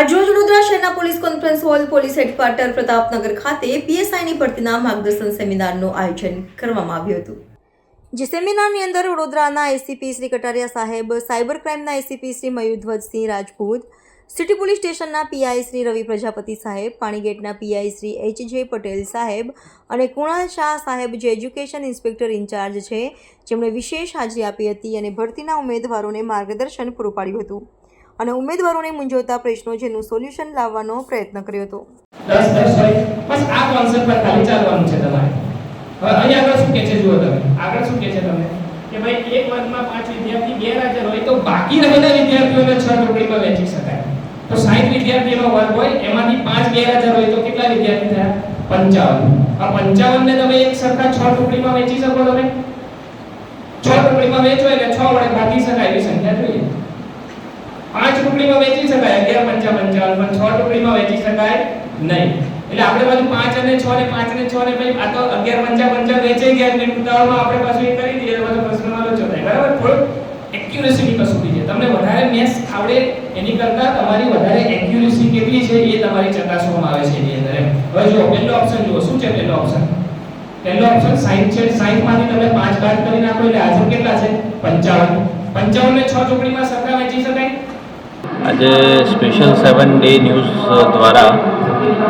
Police conference hall police headquarter Pratapnagar ખાતે પીએસઆઈની ભરતીના માર્ગદર્શન સેમિનારનું આયોજન કરવામાં આવ્યું હતું. જે સેમિનારની અંદર વડોદરાના એસીપી શ્રી કટારિયા સાહેબ, cyber ક્રાઇમના ACP Shri Mayurdhwajsinh Rajput, city police સ્ટેશનના પીઆઈ શ્રી રવિ પ્રજાપતિ સાહેબ, પાણીગેટના પીઆઈ શ્રી એચ જે પટેલ સાહેબ અને કુણાલ શાહ સાહેબ જે એજ્યુકેશન ઇન્સ્પેક્ટર ઇન્ચાર્જ છે, જેમણે વિશેષ હાજરી આપી હતી અને ભરતીના ઉમેદવારોને માર્ગદર્શન પૂરું પાડ્યું હતું. અને ઉમેદવારોને મૂંઝવતા પ્રશ્નો જેનું સોલ્યુશન લાવવાનો પ્રયત્ન કર્યો હતો. બસ આ કોન્સેપ્ટ પર ખાલી ચાલવાનું છે તમારે. હવે અહીં આગળ શું કે છે, જુઓ તમે. આગળ શું કે છે તમે કે ભાઈ, એક વર્ગમાં પાંચ વિદ્યાર્થી ગેરહાજર હોય તો બાકી રહેલા વિદ્યાર્થીઓને છ ટુકડીમાં વહેંચી શકાય. તો 60 વિદ્યાર્થીનો વર્ગ હોય, એમાંથી પાંચ ગેરહાજર હોય તો કેટલા વિદ્યાર્થી થયા? પંચાવન. આ પંચાવન ને તમે એક સરખા છ ટુકડીમાં વહેંચી શકો તમે. છ ટુકડીમાં વહેંચો એટલે છ વડે ભાગી શકાય એવી સંખ્યા જોઈએ. પાંચ ટુકડીમાં વહેંચી શકાય, અગિયાર, પંચા, પંચાવન, પણ છ ટુકડીમાં વહેંચી શકાય નહીં. એટલે આપણે પાછું પાંચ અને છ ને પાંચ ને છ ને ભાઈ આ તો અગિયાર, પંચા પંચાવન વેચાઈ ગયા એટલે ઉતાવળમાં આપણે પાછું એ કરી દઈએ એટલે પ્રશ્નમાં લોચો થાય. બરાબર? થોડું એક્યુરેસીની કસોટી છે. તમને વધારે મેથ્સ આવડે એની કરતાં તમારી વધારે એક્યુરેસી કેટલી છે એ તમારી ચકાસવામાં આવે છે એની અંદર હવે જો પહેલો ઓપ્શન જુઓ. શું છે પહેલો ઓપ્શન પહેલો ઓપ્શન 60 છે. 60 માંથી તમે 5 બાદ કરી નાખો એટલે હાજર કેટલા છે? 55 55 ને 6 ચોકડીમાં સરખા વહેંચી શકાય? આજે સ્પેશિયલ સેવન ડે ન્યૂઝ દ્વારા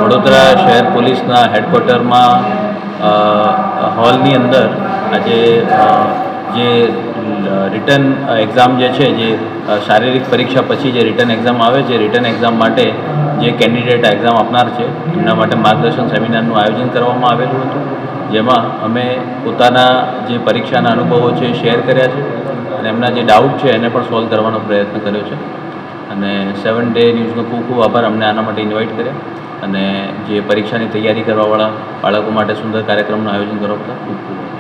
વડોદરા શહેર પોલીસના હેડક્વાર્ટરમાં હોલની અંદર આજે જે રિટર્ન એક્ઝામ જે છે, જે શારીરિક પરીક્ષા પછી જે રિટર્ન એક્ઝામ આવે છે રિટર્ન એક્ઝામ માટે જે કેન્ડિડેટ એક્ઝામ આપનાર છે, એમના માટે માર્ગદર્શન સેમિનારનું આયોજન કરવામાં આવેલું હતું, જેમાં અમે પોતાના જે પરીક્ષાના અનુભવો છે શેર કર્યા છે અને એમના જે ડાઉટ છે એને પણ સોલ્વ કરવાનો પ્રયત્ન કર્યો છે. અને સેવન ડે ન્યૂઝનો ખૂબ ખૂબ આભાર અમને આના માટે ઇન્વાઇટ કર્યા. અને જે પરીક્ષાની તૈયારી કરવાવાળા બાળકો માટે સુંદર કાર્યક્રમનું આયોજન કરવા બદલ ખૂબ ખૂબ આભાર.